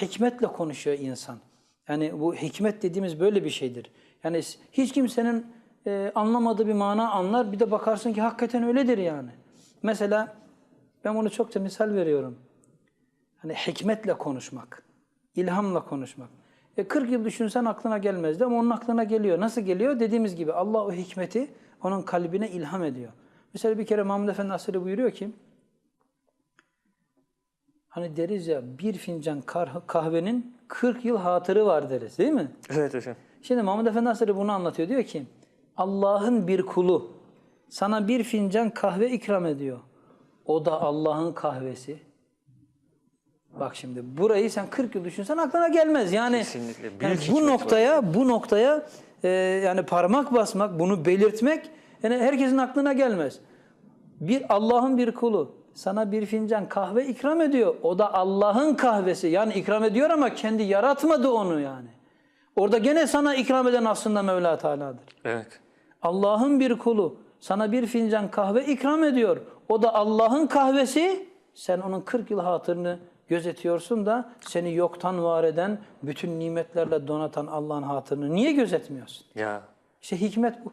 hikmetle konuşuyor insan. Yani bu hikmet dediğimiz böyle bir şeydir. Yani hiç kimsenin e, anlamadığı bir mana anlar. Bir de bakarsın ki hakikaten öyledir yani. Mesela ben bunu çokça misal veriyorum. Hani hikmetle konuşmak, ilhamla konuşmak. E 40 yıl düşünsen aklına gelmezdi ama onun aklına geliyor. Nasıl geliyor? Dediğimiz gibi Allah o hikmeti onun kalbine ilham ediyor. Mesela bir kere Mahmud Efendi Asırı buyuruyor ki, hani deriz ya bir fincan kahvenin 40 yıl hatırı var deriz değil mi? Evet hocam. Şimdi Mahmud Efendi Hazretleri bunu anlatıyor. Diyor ki Allah'ın bir kulu sana bir fincan kahve ikram ediyor. O da Allah'ın kahvesi. Bak şimdi burayı sen 40 yıl düşünsen aklına gelmez. Yani, Kesinlikle. Yani bu var. noktaya bu noktaya e, yani parmak basmak, bunu belirtmek yani herkesin aklına gelmez. Bir Allah'ın bir kulu sana bir fincan kahve ikram ediyor. O da Allah'ın kahvesi. Yani ikram ediyor ama kendi yaratmadı onu yani. Orada gene sana ikram eden aslında Mevla Teala'dır. Evet. Allah'ın bir kulu sana bir fincan kahve ikram ediyor. O da Allah'ın kahvesi. Sen onun 40 yıl hatırını gözetiyorsun da seni yoktan var eden, bütün nimetlerle donatan Allah'ın hatırını niye gözetmiyorsun? Ya İşte hikmet bu.